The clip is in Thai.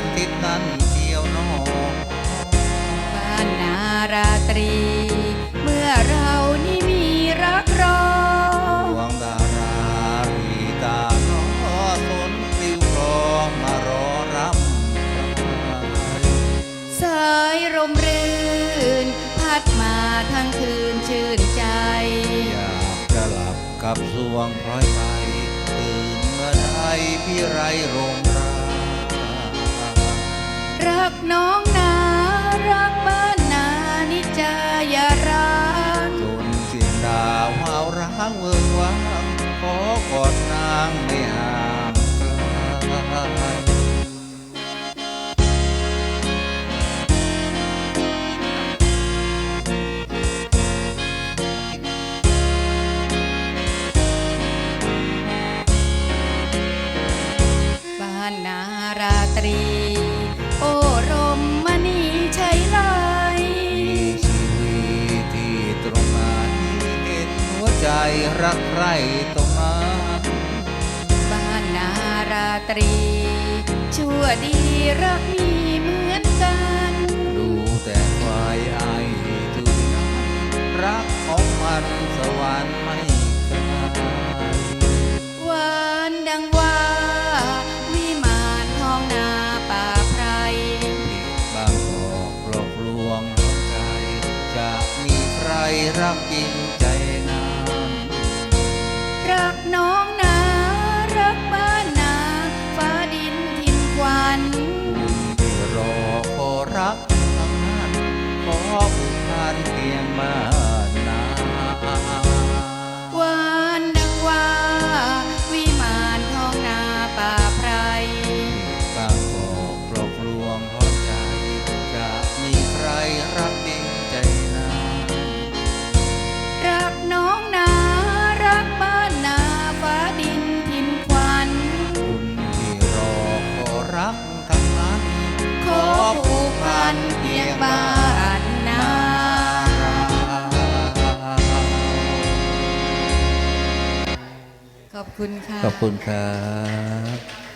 านทิศนั้นเกี่ยวนอบ้านนาราตรี เมื่อเรานี่มีรักรอดวงดารารีตาน้อสนปลิวคลอมารอรับสายลมรื่น พัดมาทั้งคืนชื่นใจ อยากจะหลับกับสวงพร้อยไปตื่นเมื่อใดพี่ไรโรง รักน้องนารักบ้านนานิจายารางจนสิ้นดาวหาวร้างเวิงว้างขอกอดนางไม่ห่า รักใครตรงนั้นบ้านนาราตรี ชั่วดีรักมีเหมือนกันดูแต่ควายไอ้ทุยนั้นรักของมันสวรรค์ไม่ไกลหวานดังว่าวิมานทองนาป่าไพรบางบอกหลอกลวงหัวใจ จะมีใครรักจริงใจ ขอ บ้านนาขอบคุณค่ะ ขอบคุณครับ